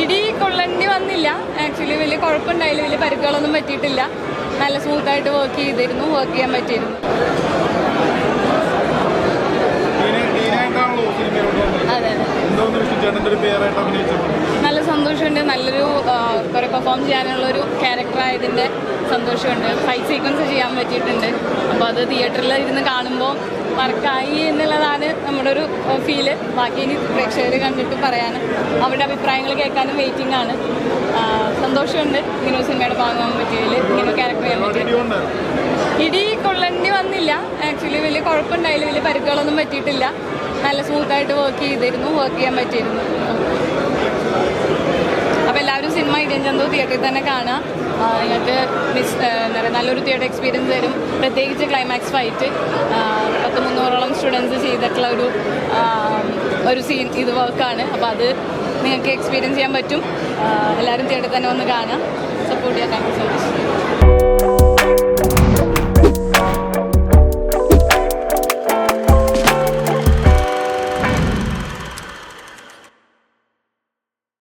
ഇടി കൊള്ളേണ്ടി വന്നില്ല. ആക്ച്വലി വലിയ കുഴപ്പമുണ്ടായില്ല. വലിയ പരുക്കുകളൊന്നും പറ്റിയിട്ടില്ല. നല്ല സ്മൂത്തായിട്ട് വർക്ക് ചെയ്തിരുന്നു. വർക്ക് ചെയ്യാൻ പറ്റിയിരുന്നു. നല്ല സന്തോഷമുണ്ട്. നല്ലൊരു കുറെ പെർഫോം ചെയ്യാനുള്ള ഒരു ക്യാരക്ടർ ആയതിന്റെ സന്തോഷമുണ്ട്. ഫൈറ്റ് സീക്വൻസ് ചെയ്യാൻ പറ്റിയിട്ടുണ്ട്. അപ്പോൾ അത് തിയേറ്ററിൽ ഇരുന്ന് കാണുമ്പോൾ വർക്കായി എന്നുള്ളതാണ് നമ്മുടെ ഒരു ഫീൽ ബാക്കി ഇനി പ്രേക്ഷകർ കണ്ടിട്ട് പറയാനും അവരുടെ അഭിപ്രായങ്ങൾ കേൾക്കാനും വെയിറ്റിംഗ് ആണ്. സന്തോഷമുണ്ട്. ഇങ്ങനെ സിനിമയുടെ ഭാഗമാകാൻ പറ്റിയതിൽ ഇങ്ങനെ ക്യാരക്ടർ ചെയ്യാൻ പറ്റിയത്. ഇടി കൊള്ളണ്ടി വന്നില്ല. ആക്ച്വലി വലിയ കുഴപ്പമുണ്ടായില്ല. വലിയ പരുക്കുകളൊന്നും പറ്റിയിട്ടില്ല. നല്ല സ്മൂത്തായിട്ട് വർക്ക് ചെയ്തിരുന്നു. വർക്ക് ചെയ്യാൻ പറ്റിയിരുന്നു. അപ്പോൾ എല്ലാവരും സിനിമ ഇടിയൻ ചന്തു തിയേറ്ററിൽ തന്നെ കാണാം ആ, നിങ്ങൾക്ക് മിസ് എന്താ പറയുക നല്ലൊരു തിയേറ്റർ എക്സ്പീരിയൻസ് തരും. പ്രത്യേകിച്ച് ക്ലൈമാക്സ് ഫൈറ്റ് സ്റ്റുഡൻസ് ചെയ്തിട്ടുള്ള ഒരു ഒരു സീൻ ഇത് വർക്കാണ് അപ്പോൾ അത് നിങ്ങൾക്ക് എക്സ്പീരിയൻസ് ചെയ്യാൻ പറ്റും. എല്ലാവരും തേടി തന്നെ ഒന്ന് കാണാം സപ്പോർട്ട് ചെയ്യാം താങ്ക് യു സോ മച്ച്